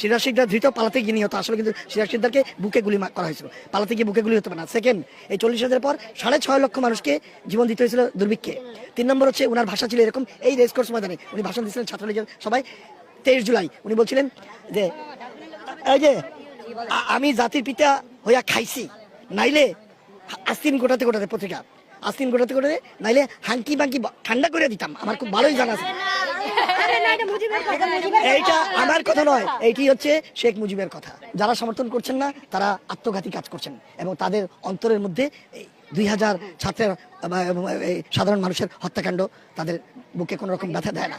সিরাজ শিকদার ধৃত পালাতে গিয়ে নিহত। আসলে কিন্তু সিরাজ শিকদারকে বুকে গুলি করা হয়েছিল। পালাতে গিয়ে বুকে গুলি হতে পারে না। সেকেন্ড এই চল্লিশ হাজার পর সাড়ে ছয় লক্ষ মানুষকে জীবন দিতে হয়েছিল দুর্ভিক্ষে। তিন নম্বর হচ্ছে ওনার ভাষা ছিল এরকম। এই রেস কোর্স ময়দানে উনি ভাষণ দিচ্ছিলেন ছাত্রলীগের সবাই তেইশ জুলাই উনি বলছিলেন যে, এই যে আমি জাতির পিতা হইয়া খাইছি। নাইলে আস্তিন গোটাতে গোটাতে পত্রিকা। আস্তিন গোটাতে গোটাতে নাইলে হাঙ্কি বাঙ্কি ঠান্ডা করে দিতাম। আমার খুব ভালোই জানা আছে। এইটা আমার কথা নয়, এইটি হচ্ছে শেখ মুজিবের কথা। যারা সমর্থন করছেন না, তারা আত্মঘাতী কাজ করছেন এবং তাদের অন্তরের মধ্যে দুই হাজার ছাত্রের সাধারণ মানুষের হত্যাকাণ্ড তাদের বুকে কোনো রকম ব্যথা দেয় না।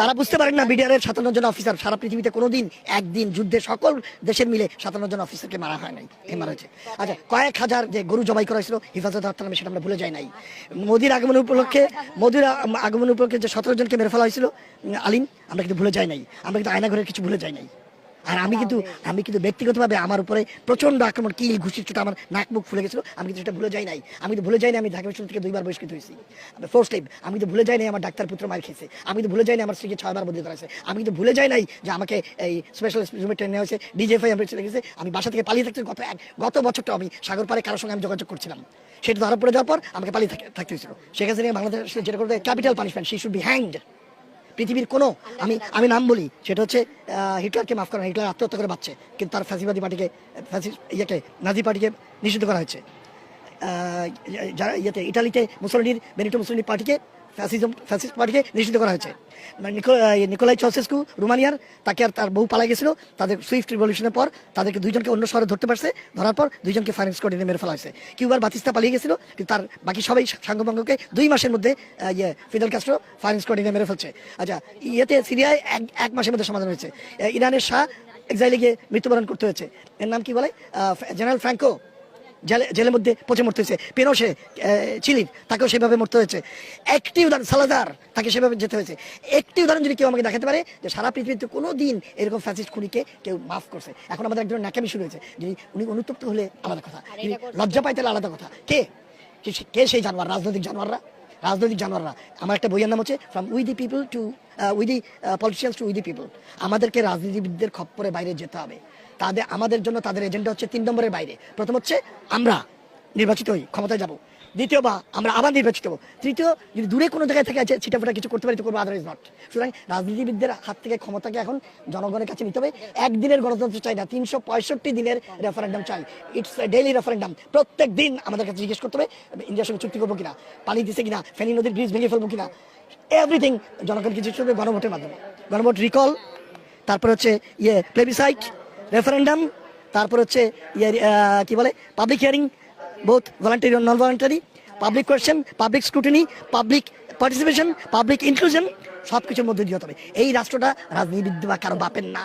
তারা বুঝতে পারেন না বিডিআর এর সাতান্ন জন অফিসার সারা পৃথিবীতে কোনোদিন একদিন যুদ্ধে সকল দেশের মিলে সাতান্ন জন অফিসারকে মারা হয় নাই, এ মারা হয়েছে। আচ্ছা কয়েক হাজার যে গরু জবাই করা হয়েছিল, হিফাজত হত্যা নামে সেটা আমরা ভুলে যাই নাই। মোদির আগমন উপলক্ষে, মোদির আগমন উপলক্ষে যে সতেরো জনকে মেরে ফেলা হয়েছিল আলিম, আমরা কিন্তু ভুলে যাই নাই। আমরা কিন্তু আয়নাঘরের কিছু ভুলে যাই নাই। আর আমি কিন্তু আমি কিন্তু ব্যক্তিগতভাবে আমার উপরে প্রচণ্ড আক্রমণ কিল ঘুষির চোটা আমার নাক মুখ ফুলে গেছিল। আমি কিন্তু সেটা ভুলে যাই নাই। আমি কিন্তু ভুলে যাই আমি ঢাকা বিশ্ববিদ্যালয় থেকে দুইবার বহিষ্কৃত হয়েছি। ফোর্স লাইভ আমি তো ভুলে যাই নাই আমার ডাক্তার পুত্র মার খেয়েছে। আমি তো ভুলে যাই আমার স্ত্রীকে ছয়বার বদলি করা হয়েছে। আমি কিন্তু ভুলে যাই নাই যে আমাকে এই স্পেশাল রুমে ট্রেন হয়েছে। ডিজেফাই আমি চলে গেছে। আমি বাসা থেকে পালিয়ে থাকতে গত এক গত বছরটা আমি সাগর পারে কারোর সঙ্গে আমি যোগাযোগ করছিলাম। সেটা ধরা পড়ে যাওয়ার পর আমাকে পালিয়ে থাক- থাকতে হয়েছিল। হাসিনা বাংলাদেশ যেটা করতে capital punishment she should be hanged পৃথিবীর কোনো, আমি আমি নাম বলি, সেটা হচ্ছে হিটলারকে মাফ করা হিটলার আত্মহত্যা করে বাঁচছে, কিন্তু তার ফ্যাসিবাদী পার্টিকে, ফ্যাসি, ইয়েকে, নাজি পার্টিকে নিষিদ্ধ করা হয়েছে। যারা ইয়েতে, ইটালিতে মুসলিনির বেনিটো মুসলিনি পার্টিকে, ফ্যাসিজম, ফ্যাসিস্ট পার্টিকে নিষিদ্ধ করা হয়েছে। মানে নিকোলাই চলসেস্কু রুমানিয়ার, তাকে আর তার বউ পালা গেছিল, তাদের সুইফট রিভলিউশনের পর তাদেরকে দুইজনকে অন্য শহরে ধরতে পারছে, ধরার পর দুইজনকে ফাইন্যান্স করে মেরে ফেলা হয়েছে। কিউবার বাতিস্তা পালিয়ে গেছিল, কিন্তু তার বাকি সবাই সাঙ্গভঙ্গকে দুই মাসের মধ্যে ইয়ে ফিদেল ক্যাস্ট্রো ফাইন্যান্স করে মেরে ফেলছে। আচ্ছা ইয়েতে সিরিয়ায় এক এক মাসের মধ্যে সমাধান হয়েছে। ইরানের শাহ এক্সাইলে গিয়ে মৃত্যুবরণ করতে হয়েছে। এর নাম কি বলে? জেনারেল ফ্র্যাঙ্কো জেলে জেলের মধ্যে পচে মরতে হয়েছে। পেনোসে চিলির তাকেও সেভাবে মরতে হয়েছে। একটি উদাহরণ সালাদার তাকে সেভাবে যেতে হয়েছে। একটি উদাহরণ যদি কেউ আমাকে দেখাতে পারে যে সারা পৃথিবীতে কোনো দিন এরকম ফ্যাসিস্ট খুনিকে কেউ মাফ করছে। এখন আমাদের একজন ন্যাকামি শুরু হয়েছে। যদি উনি অনুতপ্ত হলে আলাদা কথা। লজ্জা পাইতে হলে আলাদা কথা। কে? কে কে সেই জানোয়ার? রাজনৈতিক জানোয়াররা? রাজনৈতিক জানোয়াররা। আমার একটা বইয়ের নাম হচ্ছে from we the people to we the politicians to we the people আমাদেরকে রাজনীতিবিদদের খপ্পরে বাইরে যেতে হবে। তাদের, আমাদের জন্য তাদের এজেন্ডা হচ্ছে তিন নম্বরের বাইরে। প্রথম হচ্ছে আমরা নির্বাচিত হই, ক্ষমতায় যাব। দ্বিতীয় বা আমরা আবার নির্বাচিত হব। তৃতীয়, যদি দূরে কোনো জায়গায় থেকে আছে ছিটাফোটা কিছু করতে পারি, তো করব আদারওয়াইজ নট সুতরাং রাজনীতিবিদদের হাত থেকে ক্ষমতাকে এখন জনগণের কাছে নিতে হবে। একদিনের গণতন্ত্র চাই না, তিনশো পঁয়ষট্টি দিনের রেফারেন্ডাম চাই। ইটস ডেইলি রেফারেন্ডাম প্রত্যেক দিন আমাদের কাছে জিজ্ঞেস করতে হবে, ইন্ডিয়ার সঙ্গে চুক্তি করব কিনা পানি দিছে কিনা, ফেনী নদীর ব্রিজ ভেঙে ফেলব কিনা। এভরিথিং জনগণকে জিজ্ঞেস করবে গণভোটের মাধ্যমে। গণভোট রিকল তারপর হচ্ছে ইয়ে প্লেবিসাইট রেফারেন্ডাম তারপর হচ্ছে ইয়ার কি বলে public hearing both voluntary non voluntary public question public scrutiny public participation public inclusion সব কিছুর মধ্যে দিয়ে হবে। এই রাষ্ট্রটা রাজনীতিবিদ বা কারও বাপের না।